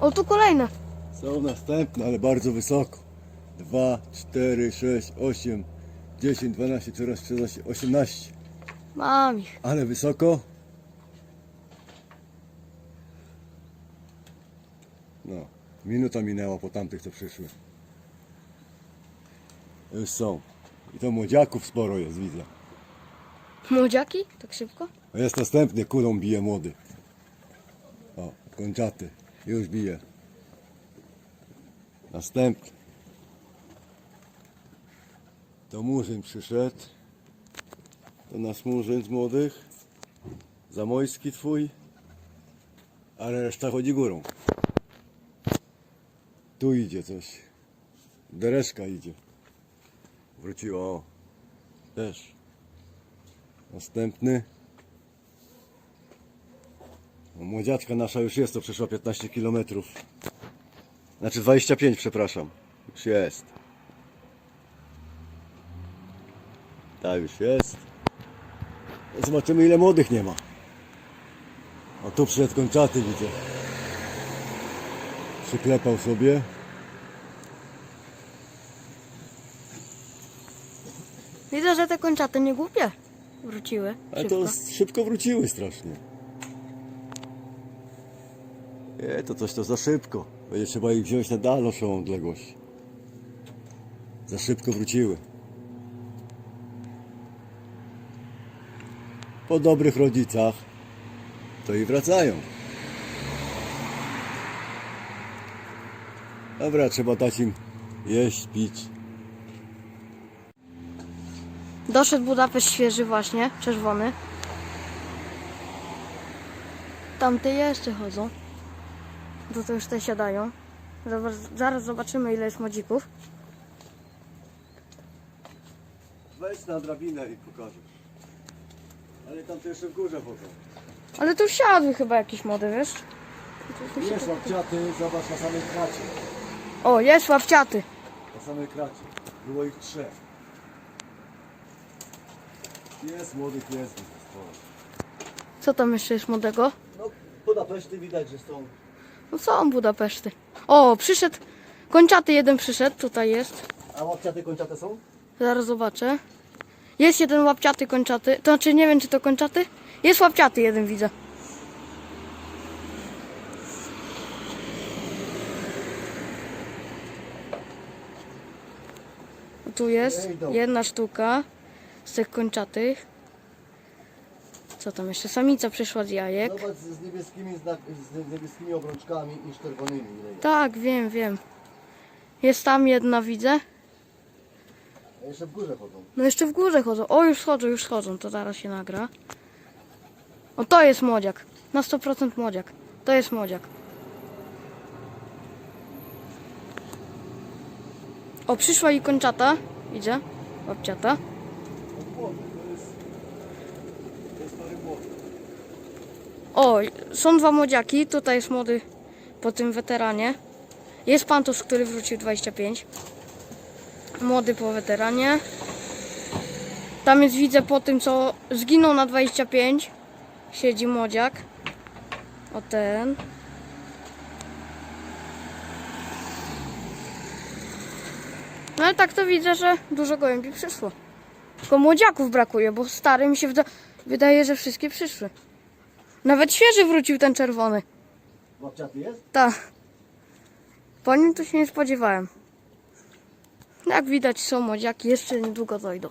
O, tu kolejne. Są następne, ale bardzo wysoko. 2, 4, 6, 8, 10, 12, 14, 16, 18. Mam ich. Ale wysoko. No, minuta minęła po tamtych, co przyszły. Już są. I to młodziaków sporo jest, widzę. Młodziaki? Tak szybko? Jest następny, kulą bije młody. O, kończaty. Już bije. Następny. To murzyn przyszedł. To nasz murzyn z młodych. Zamojski twój. Ale reszta chodzi górą. Tu idzie coś. Dereszka idzie. Wróciła, o. Też. Następny. Młodziaczka nasza już jest, to przeszła 15 km. Znaczy 25, przepraszam. Już jest. Tak, już jest. Zobaczymy ile młodych nie ma. A tu przyszedł kończaty, widzę. Przyklepał sobie. Widzę, że te kończaty nie głupie. Wróciły. Ale Szybko. to szybko wróciły strasznie. Nie, to coś to za szybko. Będzie trzeba ich wziąć na dalszą odległość. Za szybko wróciły. Po dobrych rodzicach to i wracają. Dobra, trzeba dać im jeść, pić. Doszedł Budapeszt świeży właśnie, czerwony. Tamte jeszcze chodzą. To to już te siadają. Zaraz, zaraz zobaczymy ile jest młodzików. Wejdź na drabinę i pokażesz. Ale tam to jeszcze w górze chodzą. Ale tu wsiadły chyba jakieś młode, wiesz? Jest łapciaty, zobacz na samej kracie. O, jest łapciaty. Na samej kracie. Było ich trzech. Jest młodych, jest. Co tam jeszcze jest młodego? No, Budapeszty widać, że są. No są Budapeszty. O, przyszedł. Kończaty jeden przyszedł, tutaj jest. A łapciaty kończate są? Zaraz zobaczę. Jest jeden łapciaty kończaty. To znaczy nie wiem czy to kończaty. Jest łapciaty jeden widzę. Tu jest jedna sztuka z tych kończatych. Co tam jeszcze? Samica przyszła z jajek. Zobacz z niebieskimi, znak, z niebieskimi obrączkami i z czerwonymi. ile jest. Tak, wiem, wiem. Jest tam jedna widzę. A jeszcze w górze chodzą. No jeszcze w górze chodzą. O, już schodzą, już schodzą. To zaraz się nagra. O, to jest młodziak. Na 100% młodziak. To jest młodziak. O, przyszła i kończata. Widzę. Babciata jest... To jest stary młody. O, są dwa młodziaki. Tutaj jest młody po tym weteranie. Jest Pantus, który wrócił 25. Młody po weteranie. Tam jest, widzę, po tym, co zginął na 25. Siedzi młodziak. O ten. No ale tak to widzę, że dużo gołębi przyszło. Tylko młodziaków brakuje, bo stary mi się wyda wydaje, że wszystkie przyszły. Nawet świeży wrócił ten czerwony. Jest? Tak. Po nim to się nie spodziewałem. Jak widać są młodziaki, jeszcze niedługo dojdą.